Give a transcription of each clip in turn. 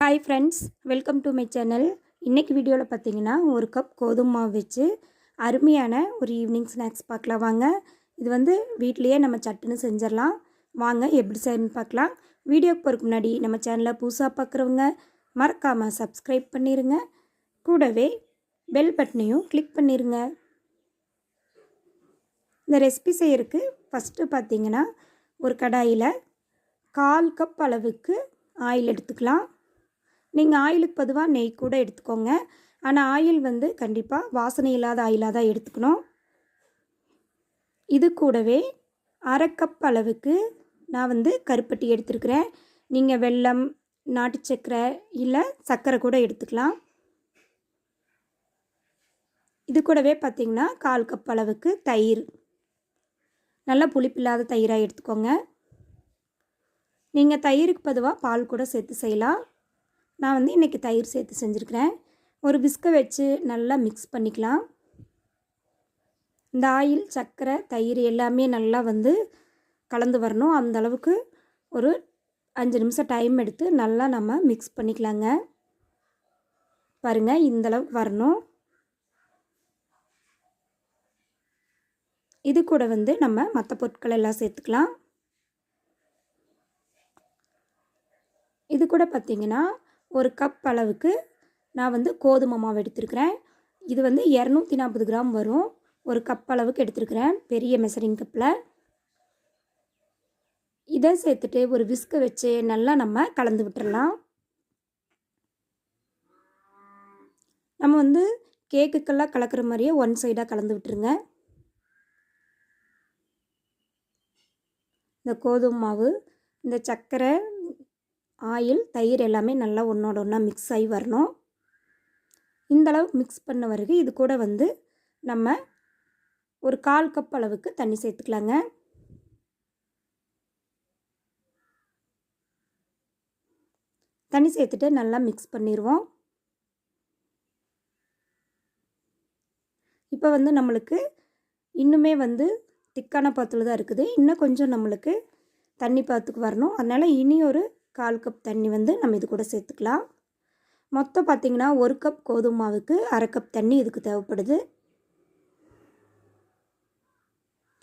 Hi friends welcome to my channel இன்றைக்கி வீடியோவில் பார்த்தீங்கன்னா ஒரு கப் கோதுமை மாவு வச்சு அருமையான ஒரு ஈவினிங் ஸ்நாக்ஸ் பார்க்கலாம் வாங்க. இது வந்து வீட்லேயே நம்ம சட்டுன்னு செஞ்சிடலாம். வாங்க எப்படி செய்யணும்னு பார்க்கலாம். வீடியோக்கு போகிறதுக்கு முன்னாடி நம்ம சேனலை புதுசாக பார்க்குறவங்க மறக்காமல் சப்ஸ்கிரைப் பண்ணிடுங்க கூடவே பெல் பட்டனையும் கிளிக் பண்ணிடுங்க இந்த ரெசிபி செய்யறதுக்கு ஃபஸ்ட்டு பார்த்தீங்கன்னா ஒரு கடாயில் கால் கப் அளவுக்கு ஆயில் எடுத்துக்கலாம். நீங்கள் ஆயிலுக்கு பதுவாக நெய் கூட எடுத்துக்கோங்க. ஆனால் ஆயில் வந்து கண்டிப்பாக வாசனை இல்லாத ஆயிலாக தான் எடுத்துக்கணும். இது கூடவே அரை கப் அளவுக்கு நான் வந்து கருப்பட்டி எடுத்துருக்கிறேன். நீங்கள் வெல்லம் நாட்டு சர்க்கரை இல்லை சர்க்கரை கூட எடுத்துக்கலாம். இது கூடவே பார்த்திங்கன்னா கால் கப் அளவுக்கு தயிர். நல்லா புளிப்பில்லாத தயிராக எடுத்துக்கோங்க. நீங்கள் தயிருக்கு பதுவாக பால் கூட சேர்த்து செய்யலாம். நான் வந்து இன்றைக்கி தயிர் சேர்த்து செஞ்சுருக்கிறேன். ஒரு பிஸ்கை வச்சு நல்லா மிக்ஸ் பண்ணிக்கலாம். இந்த ஆயில் சர்க்கரை தயிர் எல்லாமே நல்லா வந்து கலந்து வரணும். அந்த அளவுக்கு ஒரு அஞ்சு நிமிஷம் டைம் எடுத்து நல்லா நம்ம மிக்ஸ் பண்ணிக்கலாங்க. பாருங்கள் இந்தளவுக்கு வரணும். இது கூட வந்து நம்ம மற்ற பொருட்கள் எல்லாம் சேர்த்துக்கலாம். இது கூட பார்த்திங்கன்னா ஒரு கப் அளவுக்கு நான் வந்து கோதுமை மாவு எடுத்துருக்கிறேன். இது வந்து இரநூத்தி நாற்பது கிராம் வரும். ஒரு கப் அளவுக்கு எடுத்துருக்கிறேன். பெரிய மெசரிங் கப்பில் இதை சேர்த்துட்டு ஒரு விஸ்கை வச்சு நல்லா நம்ம கலந்து விட்டுடலாம் நம்ம வந்து கேக்குக்கெல்லாம் கலக்கிற மாதிரியே ஒன் சைடாக கலந்து விட்டுருங்க. இந்த கோதுமை மாவு இந்த சர்க்கரை ஆயில் தயிர் எல்லாமே நல்லா ஒன்றோட ஒன்றா மிக்ஸ் ஆகி வரணும். இந்தளவுக்கு மிக்ஸ் பண்ண பிறகு இது கூட வந்து நம்ம ஒரு கால் கப் அளவுக்கு தண்ணி சேர்த்துக்கலாங்க. தண்ணி சேர்த்துட்டு நல்லா மிக்ஸ் பண்ணிடுவோம் இப்போ வந்து நம்மளுக்கு இன்னுமே வந்து திக்கான பாத்தில் தான் இருக்குது. இன்னும் கொஞ்சம் நம்மளுக்கு தண்ணி பாத்துக்கு வரணும். அதனால் இனி ஒரு கால் கப் தண்ணி வந்து நம்ம இது கூட சேர்த்துக்கலாம். மொத்தம் பார்த்திங்கன்னா ஒரு கப் கோதுமை மாவுக்கு அரை கப் தண்ணி இதுக்கு தேவைப்படுது.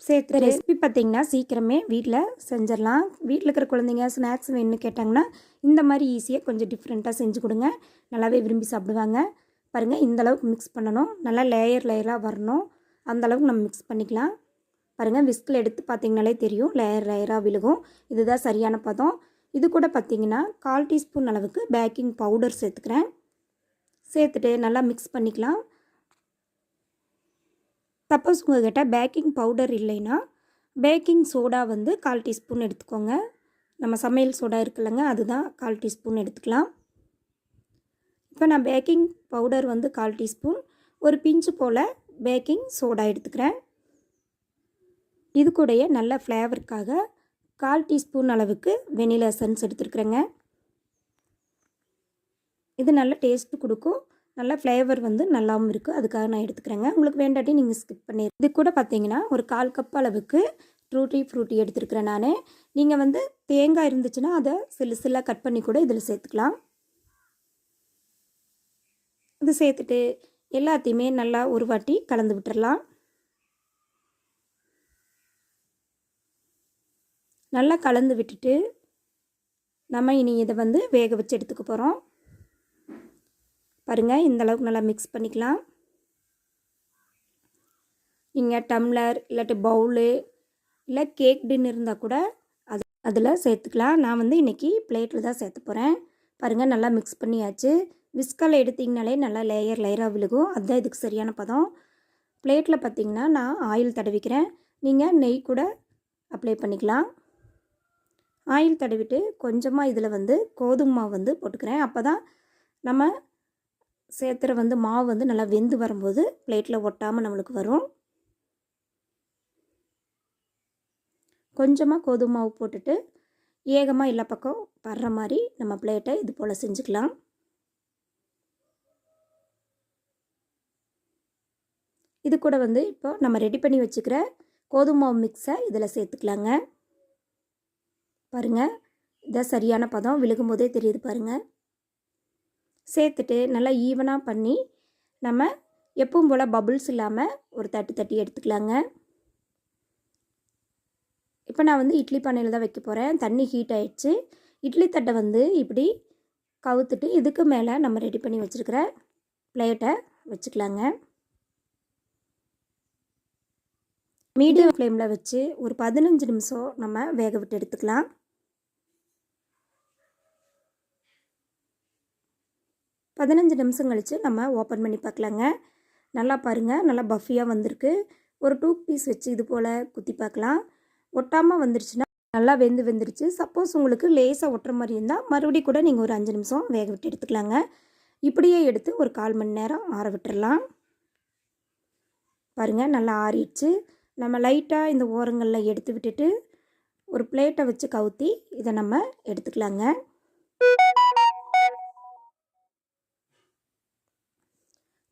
சேர்த்து ரெசிபி பார்த்திங்கன்னா சீக்கிரமே வீட்டில் செஞ்சிடலாம். வீட்டில் இருக்கிற குழந்தைங்க ஸ்நாக்ஸ் வேணும்னு கேட்டாங்கன்னா இந்த மாதிரி ஈஸியாக கொஞ்சம் டிஃப்ரெண்ட்டாக செஞ்சு கொடுங்க. நல்லாவே விரும்பி சாப்பிடுவாங்க. பாருங்கள் இந்தளவுக்கு மிக்ஸ் பண்ணணும். நல்லா லேயர் லேயராக வரணும். அந்தளவுக்கு நம்ம மிக்ஸ் பண்ணிக்கலாம். பாருங்கள் விஸ்கில் எடுத்து பார்த்திங்கனாலே தெரியும். லேயர் லேயராக விழுகும். இதுதான் சரியான பதம். இது கூட பார்த்திங்கன்னா கால் டீஸ்பூன் அளவுக்கு பேக்கிங் பவுடர் சேர்த்துக்கிறேன். சேர்த்துட்டு நல்லா மிக்ஸ் பண்ணிக்கலாம். சப்போஸ் உங்கள்கிட்ட பேக்கிங் பவுடர் இல்லைன்னா பேக்கிங் சோடா வந்து கால் டீஸ்பூன் எடுத்துக்கோங்க. நம்ம சமையல் சோடா இருக்குல்லங்க அதுதான் கால் டீஸ்பூன் எடுத்துக்கலாம். இப்போ நான் பேக்கிங் பவுடர் வந்து கால் டீஸ்பூன் ஒரு பிஞ்சு போல் பேக்கிங் சோடா எடுத்துக்கிறேன். இது கூடயே நல்ல ஃப்ளேவருக்காக கால் டீஸ்பூன் அளவுக்கு வெனிலா எசன்ஸ் எடுத்துருக்குறேங்க. இது நல்ல டேஸ்ட்டு கொடுக்கும். நல்ல ஃப்ளேவர் வந்து நல்லாவும் இருக்குது அதுக்காக நான் எடுத்துக்கிறேங்க. உங்களுக்கு வேண்டாட்டி நீங்கள் ஸ்கிப் பண்ணி இது கூட பார்த்தீங்கன்னா ஒரு கால் கப் அளவுக்கு ஃப்ரூட்டி ஃப்ரூட்டி எடுத்துருக்குறேன் நான். நீங்கள் வந்து தேங்காய் இருந்துச்சுன்னா அதை சில்லு சில்லாக கட் பண்ணி கூட இதில் சேர்த்துக்கலாம். இது சேர்த்துட்டு எல்லாத்தையுமே நல்லா ஒரு வாட்டி கலந்து விட்டுடலாம் நல்லா கலந்து விட்டுட்டு நம்ம இனி இதை வந்து வேக வச்சு எடுத்துக்க போகிறோம் பாருங்கள் இந்த அளவுக்கு நல்லா மிக்ஸ் பண்ணிக்கலாம். நீங்கள் டம்ளர் இல்லாட்டி பவுலு இல்லை கேக் டின்னு இருந்தால் கூட அது அதில் சேர்த்துக்கலாம். நான் வந்து இன்றைக்கி பிளேட்டில் தான் சேர்த்து போகிறேன் பாருங்கள் நல்லா மிக்ஸ் பண்ணியாச்சு. விஸ்கால் எடுத்திங்கனாலே நல்லா லேயர் லேயராக விழுகும். அதுதான் இதுக்கு சரியான பதம். பிளேட்டில் பார்த்திங்கன்னா நான் ஆயில் தடவிக்கிறேன். நீங்கள் நெய் கூட அப்ளை பண்ணிக்கலாம். ஆயில் தடவிட்டு கொஞ்சமாக இதில் வந்து கோதுமை மாவு வந்து போட்டுக்கிறேன். அப்போ தான் நம்ம சேர்த்துற வந்து மாவு வந்து நல்லா வெந்து வரும்போது பிளேட்டில் ஒட்டாமல் நம்மளுக்கு வரும். கொஞ்சமாக கோதுமை மாவு போட்டுட்டு ஏகமாக எல்லா பக்கம் வர்ற மாதிரி நம்ம பிளேட்டை இது போல் செஞ்சுக்கலாம். இது கூட வந்து இப்போ நம்ம ரெடி பண்ணி வச்சுக்கிற கோதுமை மாவு மிக்ஸை இதில் சேர்த்துக்கலாங்க. பாருங்கள் இதான் சரியான பதம். விழுகும் போதே தெரியுது பாருங்கள் சேர்த்துட்டு நல்லா ஈவனாக பண்ணி நம்ம எப்பவும் போல் பபுள்ஸ் இல்லாமல் ஒரு தட்டு தட்டி எடுத்துக்கலாங்க. இப்போ நான் வந்து இட்லி பானையில் தான் வைக்க போகிறேன் தண்ணி ஹீட் ஆயிடுச்சு. இட்லி தட்டை வந்து இப்படி கவுத்துட்டு இதுக்கு மேலே நம்ம ரெடி பண்ணி வச்சுருக்கிற பிளேட்டை வச்சுக்கலாங்க. மீடியம் ஃப்ளேமில் வச்சு ஒரு பதினஞ்சு நிமிஷம் நம்ம வேக விட்டு எடுத்துக்கலாம். பதினஞ்சு நிமிஷம் கழித்து நம்ம ஓப்பன் பண்ணி பார்க்கலாங்க. நல்லா பாருங்கள் நல்லா பஃபியாக வந்திருக்கு. ஒரு டூ பீஸ் வச்சு இது போல் குத்தி பார்க்கலாம். ஒட்டாமல் வந்துருச்சுன்னா நல்லா வெந்து வெந்துருச்சு. சப்போஸ் உங்களுக்கு லேசாக ஒட்டுற மாதிரி இருந்தால் மறுபடியும் கூட நீங்கள் ஒரு அஞ்சு நிமிஷம் வேக விட்டு எடுத்துக்கலாங்க. இப்படியே எடுத்து ஒரு கால் மணி நேரம் ஆற விட்டுறலாம். பாருங்கள் நல்லா ஆறிடுச்சு. நம்ம லைட்டாக இந்த ஓரங்களில் எடுத்து விட்டுட்டு ஒரு பிளேட்டை வச்சு கவுத்தி இதை நம்ம எடுத்துக்கலாங்க.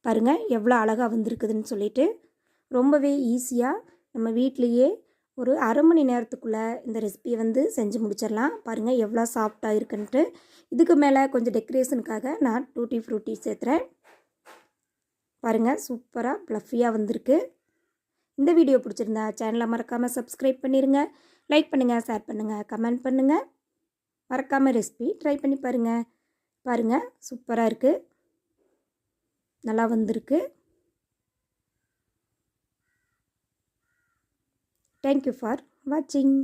பாருங்கள் எவ்வளோ அழகாக வந்திருக்குதுன்னு சொல்லிட்டு ரொம்பவே ஈஸியாக நம்ம வீட்லேயே ஒரு அரை மணி நேரத்துக்குள்ளே இந்த ரெசிபியை வந்து செஞ்சு முடிச்சிடலாம். பாருங்கள் எவ்வளோ சாஃப்டாக இருக்குன்ட்டு. இதுக்கு மேலே கொஞ்சம் டெக்கரேஷனுக்காக நான் டூட்டி ஃப்ரூட்டி சேர்த்துறேன். பாருங்கள் சூப்பராக ப்ளஃபியாக வந்திருக்கு. இந்த வீடியோ பிடிச்சிருந்தா சேனலை மறக்காமல் சப்ஸ்கிரைப் பண்ணிடுங்க லைக் பண்ணுங்கள் ஷேர் பண்ணுங்கள் கமெண்ட் பண்ணுங்கள் மறக்காமல் ரெசிபி ட்ரை பண்ணி பாருங்கள் பாருங்கள் சூப்பராக இருக்குது நல்லா வந்திருக்கு. தேங்க்யூ ஃபார் வாட்சிங்